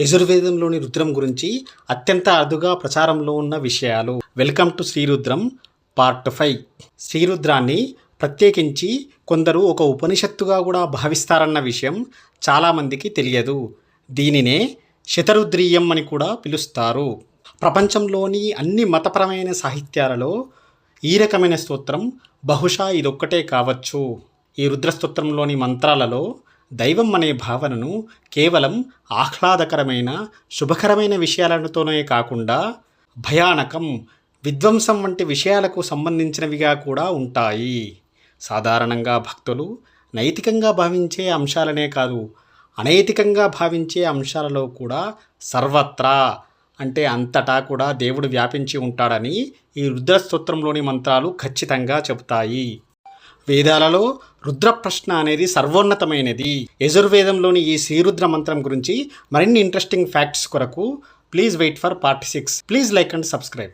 యజుర్వేదంలోని రుద్రం గురించి అత్యంత అరుదుగా ప్రచారంలో ఉన్న విషయాలు. Welcome to Sri Rudram part five. శ్రీరుద్రాన్ని ప్రత్యేకించి కొందరు ఒక ఉపనిషత్తుగా కూడా భావిస్తారన్న విషయం చాలామందికి తెలియదు. దీనినే శతరుద్రీయం అని కూడా పిలుస్తారు. ప్రపంచంలోని అన్ని మతపరమైన సాహిత్యాలలో ఈ రకమైన స్తోత్రం బహుశా ఇదొక్కటే కావచ్చు. ఈ రుద్రస్తోత్రంలోని మంత్రాలలో దైవం అనే భావనను కేవలం ఆహ్లాదకరమైన శుభకరమైన విషయాలతోనే కాకుండా భయానకం విధ్వంసం వంటి విషయాలకు సంబంధించినవిగా కూడా ఉంటాయి. సాధారణంగా భక్తులు నైతికంగా భావించే అంశాలనే కాదు అనైతికంగా భావించే అంశాలలో కూడా సర్వత్రా అంటే అంతటా కూడా దేవుడు వ్యాపించి ఉంటాడని ఈ రుద్రస్తోత్రంలోని మంత్రాలు ఖచ్చితంగా చెబుతాయి. వేదాలలో రుద్ర ప్రశ్న అనేది సర్వోన్నతమైనది. యజుర్వేదంలోని ఈ శ్రీరుద్ర మంత్రం గురించి మరిన్ని ఇంట్రెస్టింగ్ ఫ్యాక్ట్స్ కొరకు please wait for part six. Please like and subscribe.